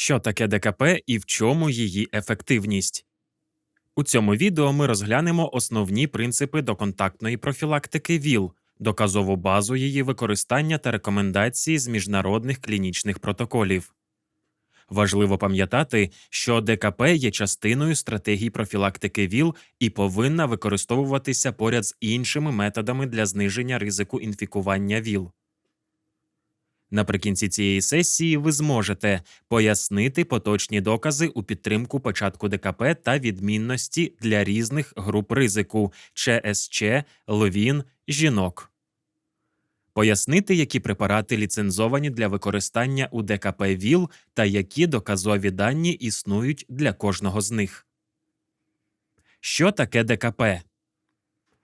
Що таке ДКП і в чому її ефективність? У цьому відео ми розглянемо основні принципи доконтактної профілактики ВІЛ, доказову базу її використання та рекомендації з міжнародних клінічних протоколів. Важливо пам'ятати, що ДКП є частиною стратегії профілактики ВІЛ і повинна використовуватися поряд з іншими методами для зниження ризику інфікування ВІЛ. Наприкінці цієї сесії ви зможете пояснити поточні докази у підтримку початку ДКП та відмінності для різних груп ризику ЧСЧ, ловін, жінок. Пояснити, які препарати ліцензовані для використання у ДКП ВІЛ та які доказові дані існують для кожного з них. Що таке ДКП?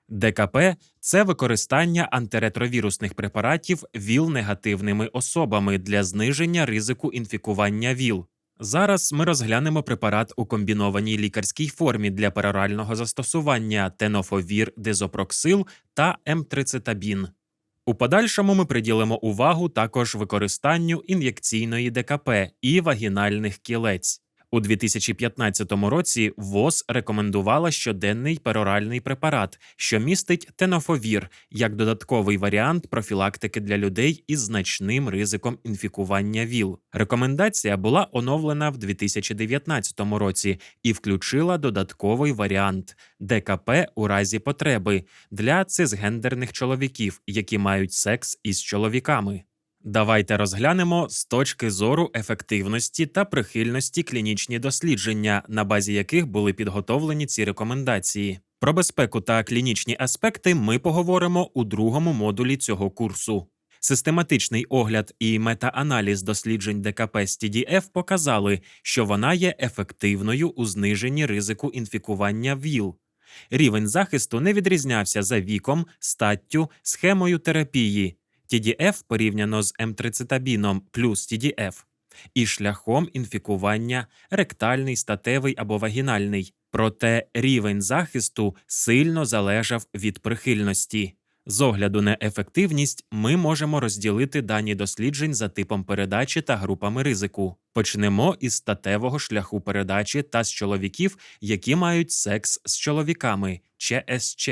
ДКП це використання антиретровірусних препаратів ВІЛ-негативними особами для зниження ризику інфікування ВІЛ. Зараз ми розглянемо препарат у комбінованій лікарській формі для перорального застосування тенофовір дезопроксил та емтрицетабін. У подальшому ми приділимо увагу також використанню ін'єкційної ДКП і вагінальних кілець. У 2015 році ВОЗ рекомендувала щоденний пероральний препарат, що містить тенофовір як додатковий варіант профілактики для людей із значним ризиком інфікування ВІЛ. Рекомендація була оновлена в 2019 році і включила додатковий варіант ДКП у разі потреби для цисгендерних чоловіків, які мають секс із чоловіками. Давайте розглянемо з точки зору ефективності та прихильності клінічні дослідження, на базі яких були підготовлені ці рекомендації. Про безпеку та клінічні аспекти ми поговоримо у другому модулі цього курсу. Систематичний огляд і метааналіз досліджень ДКП з TDF показали, що вона є ефективною у зниженні ризику інфікування ВІЛ. Рівень захисту не відрізнявся за віком, статтю, схемою терапії. TDF порівняно з емтрицетабіном плюс TDF і шляхом інфікування ректальний, статевий або вагінальний. Проте рівень захисту сильно залежав від прихильності. З огляду на ефективність ми можемо розділити дані досліджень за типом передачі та групами ризику. Почнемо із статевого шляху передачі та з чоловіків, які мають секс з чоловіками ЧСЧ.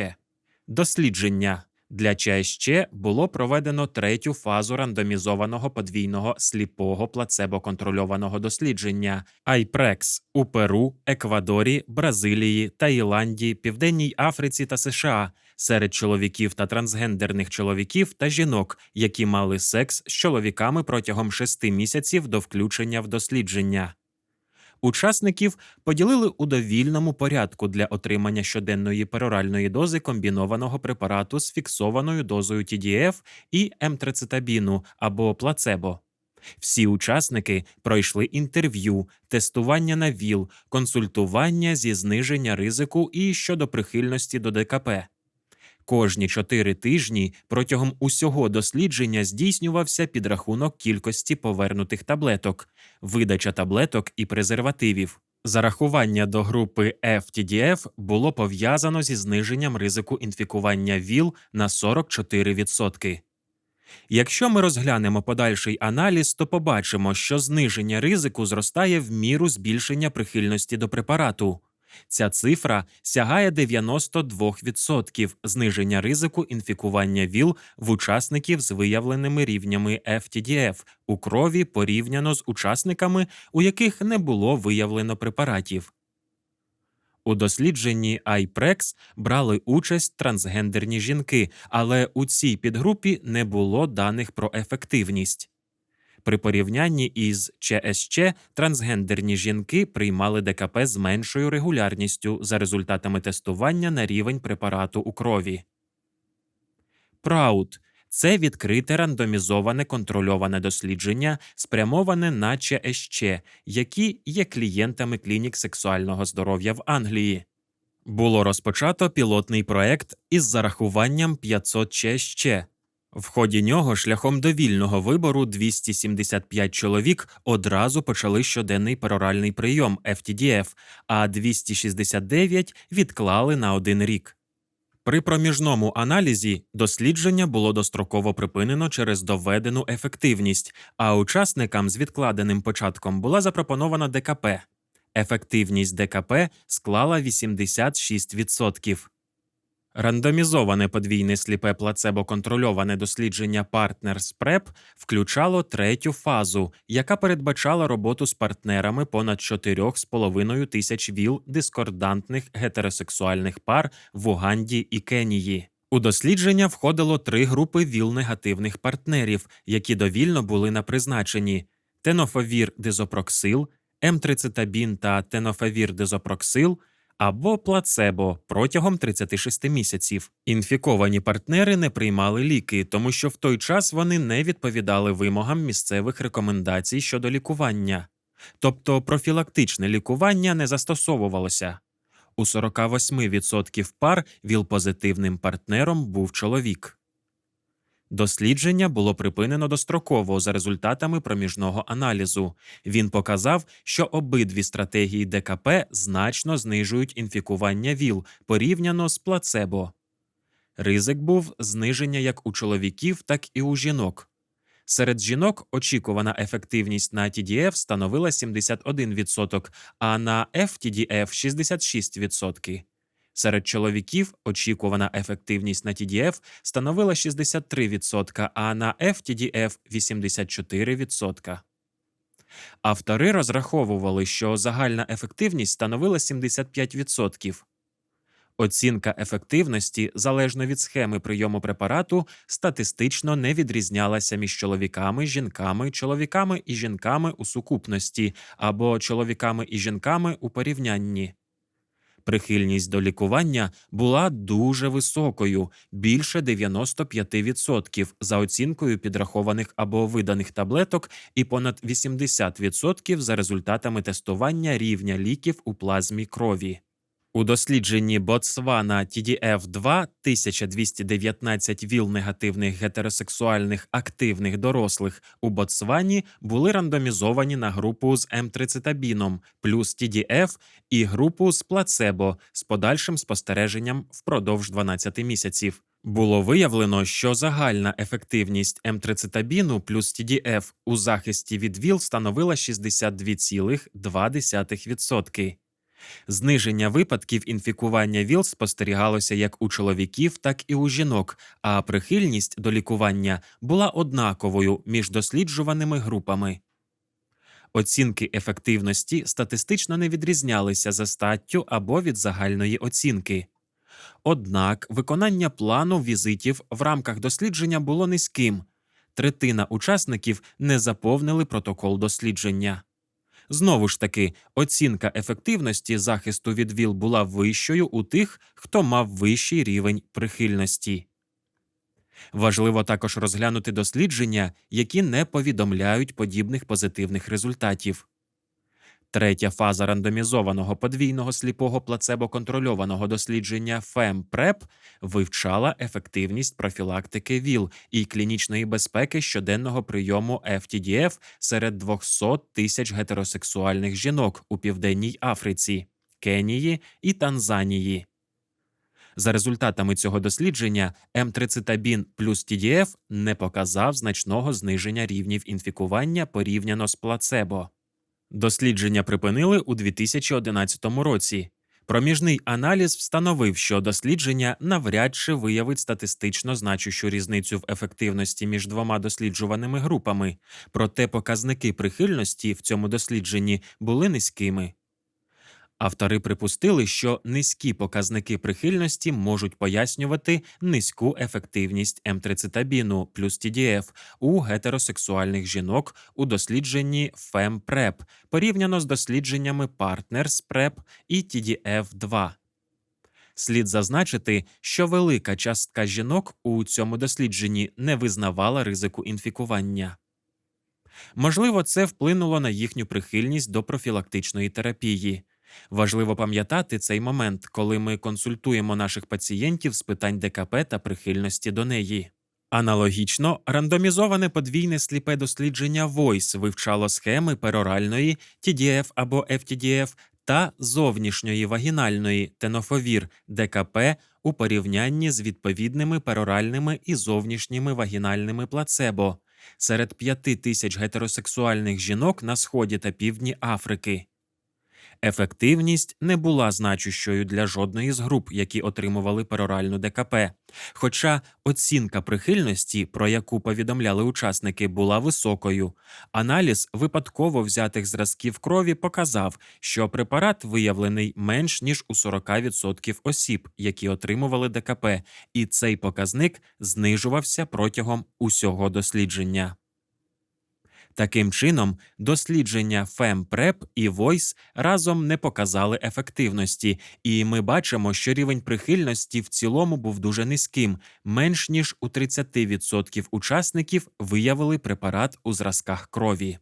Дослідження для ЧСЧ було проведено третю фазу рандомізованого подвійного сліпого плацебо-контрольованого дослідження IPREX у Перу, Еквадорі, Бразилії, Таїланді, Південній Африці та США серед чоловіків та трансгендерних чоловіків та жінок, які мали секс з чоловіками протягом шести місяців до включення в дослідження. Учасників поділили у довільному порядку для отримання щоденної пероральної дози комбінованого препарату з фіксованою дозою TDF і емтрицетабіну або плацебо. Всі учасники пройшли інтерв'ю, тестування на ВІЛ, консультування зі зниження ризику і щодо прихильності до ДКП. Кожні чотири тижні протягом усього дослідження здійснювався підрахунок кількості повернутих таблеток, видача таблеток і презервативів. Зарахування до групи FTDF було пов'язано зі зниженням ризику інфікування ВІЛ на 44%. Якщо ми розглянемо подальший аналіз, то побачимо, що зниження ризику зростає в міру збільшення прихильності до препарату. Ця цифра сягає 92% зниження ризику інфікування ВІЛ в учасників з виявленими рівнями FTDF у крові порівняно з учасниками, у яких не було виявлено препаратів. У дослідженні IPREX брали участь трансгендерні жінки, але у цій підгрупі не було даних про ефективність. При порівнянні із ЧСЧ трансгендерні жінки приймали ДКП з меншою регулярністю за результатами тестування на рівень препарату у крові. Праут це відкрите рандомізоване контрольоване дослідження, спрямоване на ЧСЧ, які є клієнтами клінік сексуального здоров'я в Англії. Було розпочато пілотний проект із зарахуванням 500 ЧСЧ. В ході нього шляхом довільного вибору 275 чоловік одразу почали щоденний пероральний прийом FTDF, а 269 відклали на один рік. При проміжному аналізі дослідження було достроково припинено через доведену ефективність, а учасникам з відкладеним початком була запропонована ДКП. Ефективність ДКП склала 86%. Рандомізоване подвійне сліпе плацебо-контрольоване дослідження Partners PrEP включало третю фазу, яка передбачала роботу з партнерами понад 4,5 тисяч віл дискордантних гетеросексуальних пар в Уганді і Кенії. У дослідження входило три групи віл-негативних партнерів, які довільно були на призначенні: тенофовір дизопроксил, М30 та тенофовір дизопроксил – або плацебо протягом 36 місяців. Інфіковані партнери не приймали ліки, тому що в той час вони не відповідали вимогам місцевих рекомендацій щодо лікування, тобто профілактичне лікування не застосовувалося. У 48% пар віл-позитивним партнером був чоловік. Дослідження було припинено достроково за результатами проміжного аналізу. Він показав, що обидві стратегії ДКП значно знижують інфікування ВІЛ порівняно з плацебо. Ризик був зниження як у чоловіків, так і у жінок. Серед жінок очікувана ефективність на TDF становила 71%, а на FTDF – 66%. Серед чоловіків очікувана ефективність на TDF становила 63%, а на FTDF – 84%. Автори розраховували, що загальна ефективність становила 75%. Оцінка ефективності залежно від схеми прийому препарату статистично не відрізнялася між чоловіками, жінками, чоловіками і жінками у сукупності або чоловіками і жінками у порівнянні. Прихильність до лікування була дуже високою, більше 95% за оцінкою підрахованих або виданих таблеток, і понад 80% за результатами тестування рівня ліків у плазмі крові. У дослідженні Ботсвана TDF-2 1219 віл негативних гетеросексуальних активних дорослих у Ботсвані були рандомізовані на групу з М30 плюс TDF і групу з плацебо з подальшим спостереженням впродовж 12 місяців. Було виявлено, що загальна ефективність М30 плюс TDF у захисті від ВІЛ становила 62,2%. Зниження випадків інфікування ВІЛ спостерігалося як у чоловіків, так і у жінок, а прихильність до лікування була однаковою між досліджуваними групами. Оцінки ефективності статистично не відрізнялися за статтю або від загальної оцінки. Однак виконання плану візитів в рамках дослідження було низьким третина учасників не заповнили протокол дослідження. Знову ж таки, оцінка ефективності захисту від ВІЛ була вищою у тих, хто мав вищий рівень прихильності. Важливо також розглянути дослідження, які не повідомляють подібних позитивних результатів. Третя фаза рандомізованого подвійного сліпого плацебо-контрольованого дослідження FEMPREP вивчала ефективність профілактики ВІЛ і клінічної безпеки щоденного прийому FTDF серед 200 тисяч гетеросексуальних жінок у Південній Африці, Кенії і Танзанії. За результатами цього дослідження, М30 плюс TDF не показав значного зниження рівнів інфікування порівняно з плацебо. Дослідження припинили у 2011 році. Проміжний аналіз встановив, що дослідження навряд чи виявить статистично значущу різницю в ефективності між двома досліджуваними групами, проте показники прихильності в цьому дослідженні були низькими. Автори припустили, що низькі показники прихильності можуть пояснювати низьку ефективність М30 плюс TDF у гетеросексуальних жінок у дослідженні FEMPREP порівняно з дослідженнями Partners PrEP і TDF-2. Слід зазначити, що велика частка жінок у цьому дослідженні не визнавала ризику інфікування. Можливо, це вплинуло на їхню прихильність до профілактичної терапії. Важливо пам'ятати цей момент, коли ми консультуємо наших пацієнтів з питань ДКП та прихильності до неї. Аналогічно, рандомізоване подвійне сліпе дослідження Voice вивчало схеми пероральної TDF або FTDF та зовнішньої вагінальної тенофовір ДКП у порівнянні з відповідними пероральними і зовнішніми вагінальними плацебо серед п'яти тисяч гетеросексуальних жінок на сході та півдні Африки. Ефективність не була значущою для жодної з груп, які отримували пероральну ДКП. Хоча оцінка прихильності, про яку повідомляли учасники, була високою. Аналіз випадково взятих зразків крові показав, що препарат виявлений менш ніж у 40% осіб, які отримували ДКП, і цей показник знижувався протягом усього дослідження. Таким чином, дослідження FEMPREP і VOICE разом не показали ефективності, і ми бачимо, що рівень прихильності в цілому був дуже низьким, менш ніж у 30% учасників виявили препарат у зразках крові.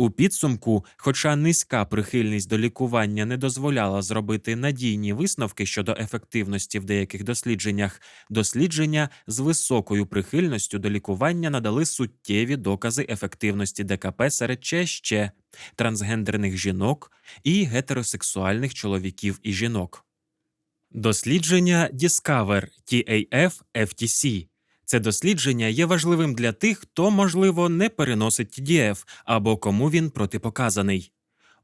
У підсумку, хоча низька прихильність до лікування не дозволяла зробити надійні висновки щодо ефективності в деяких дослідженнях, дослідження з високою прихильністю до лікування надали суттєві докази ефективності ДКП серед ЧСЧ, трансгендерних жінок і гетеросексуальних чоловіків і жінок. Дослідження Discover TAF FTC це дослідження є важливим для тих, хто, можливо, не переносить TDF або кому він протипоказаний.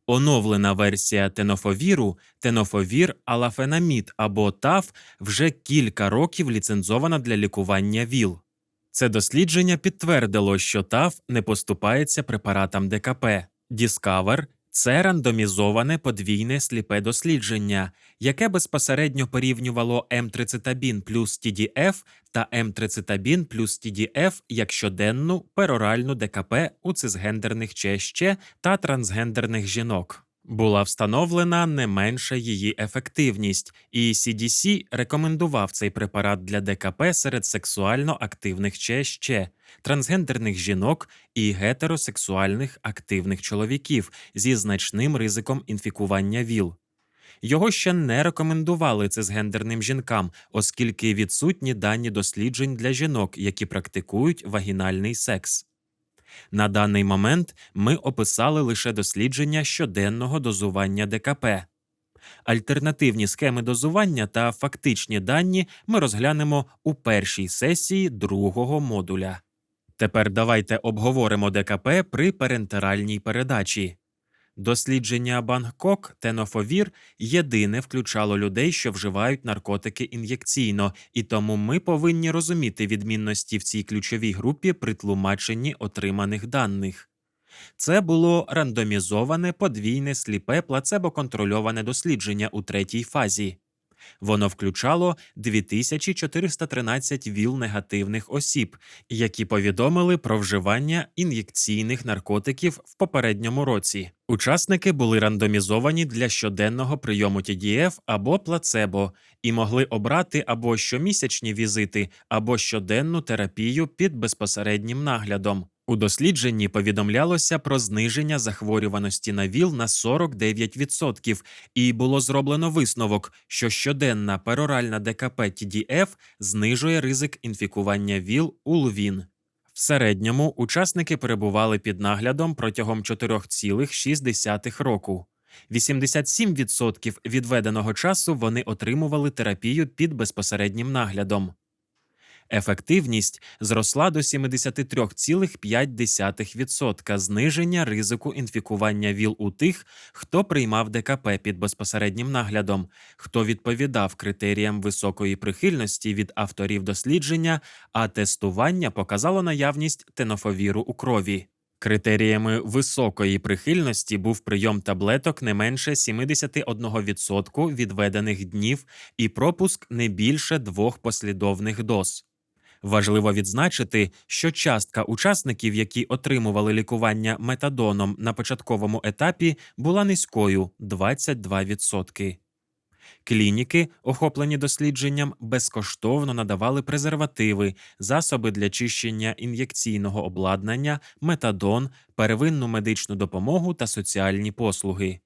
Оновлена версія тенофовіру, тенофовір алафенамід або ТАФ вже кілька років ліцензована для лікування ВІЛ. Це дослідження підтвердило, що ТАФ не поступається препаратам ДКП. Discover це рандомізоване подвійне сліпе дослідження, яке безпосередньо порівнювало М-трицетабін плюс TDF та М-трицетабін плюс TDF як щоденну пероральну ДКП у цисгендерних ЧСЧ та трансгендерних жінок. Була встановлена не менша її ефективність, і CDC рекомендував цей препарат для ДКП серед сексуально активних ЧСЧ, трансгендерних жінок і гетеросексуальних активних чоловіків зі значним ризиком інфікування ВІЛ. Його ще не рекомендували цисгендерним жінкам, оскільки відсутні дані досліджень для жінок, які практикують вагінальний секс. На даний момент ми описали лише дослідження щоденного дозування ДКП. Альтернативні схеми дозування та фактичні дані ми розглянемо у першій сесії другого модуля. Тепер давайте обговоримо ДКП при перентеральній передачі. Дослідження Бангкок тенофовір єдине включало людей, що вживають наркотики ін'єкційно, і тому ми повинні розуміти відмінності в цій ключовій групі при тлумаченні отриманих даних. Це було рандомізоване подвійне сліпе плацебо-контрольоване дослідження у третій фазі. Воно включало 2413 віл негативних осіб, які повідомили про вживання ін'єкційних наркотиків в попередньому році. Учасники були рандомізовані для щоденного прийому TDF або плацебо і могли обрати або щомісячні візити, або щоденну терапію під безпосереднім наглядом. У дослідженні повідомлялося про зниження захворюваності на ВІЛ на 49%, і було зроблено висновок, що щоденна пероральна ДКП TDF знижує ризик інфікування ВІЛ у ЛВІН. В середньому учасники перебували під наглядом протягом 4,6 року. 87% відведеного часу вони отримували терапію під безпосереднім наглядом. Ефективність зросла до 73,5% зниження ризику інфікування ВІЛ у тих, хто приймав ДКП під безпосереднім наглядом, хто відповідав критеріям високої прихильності від авторів дослідження, а тестування показало наявність тенофовіру у крові. Критеріями високої прихильності був прийом таблеток не менше 71% відведених днів і пропуск не більше двох послідовних доз. Важливо відзначити, що частка учасників, які отримували лікування метадоном на початковому етапі, була низькою 22%. Клініки, охоплені дослідженням, безкоштовно надавали презервативи, засоби для чищення ін'єкційного обладнання, метадон, первинну медичну допомогу та соціальні послуги.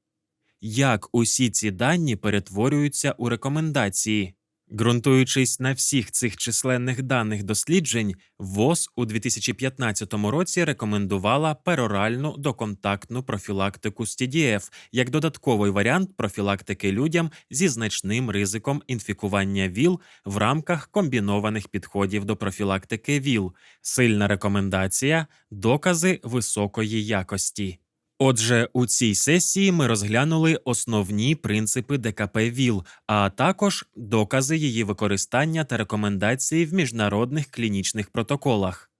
Як усі ці дані перетворюються у рекомендації? Ґрунтуючись на всіх цих численних даних досліджень, ВОЗ у 2015 році рекомендувала пероральну доконтактну профілактику TDF як додатковий варіант профілактики людям зі значним ризиком інфікування ВІЛ в рамках комбінованих підходів до профілактики ВІЛ. Сильна рекомендація докази високої якості. Отже, у цій сесії ми розглянули основні принципи ДКП ВІЛ, а також докази її використання та рекомендації в міжнародних клінічних протоколах.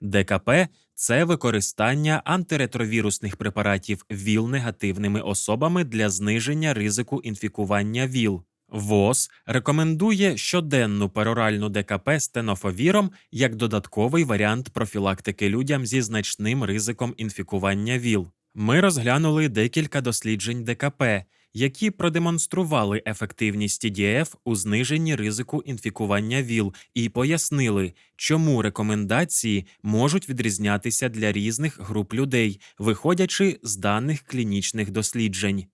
ДКП це використання антиретровірусних препаратів ВІЛ негативними особами для зниження ризику інфікування ВІЛ. ВОЗ рекомендує щоденну пероральну ДКП з тенофовіром як додатковий варіант профілактики людям зі значним ризиком інфікування ВІЛ. Ми розглянули декілька досліджень ДКП, які продемонстрували ефективність ДІФ у зниженні ризику інфікування ВІЛ і пояснили, чому рекомендації можуть відрізнятися для різних груп людей, виходячи з даних клінічних досліджень.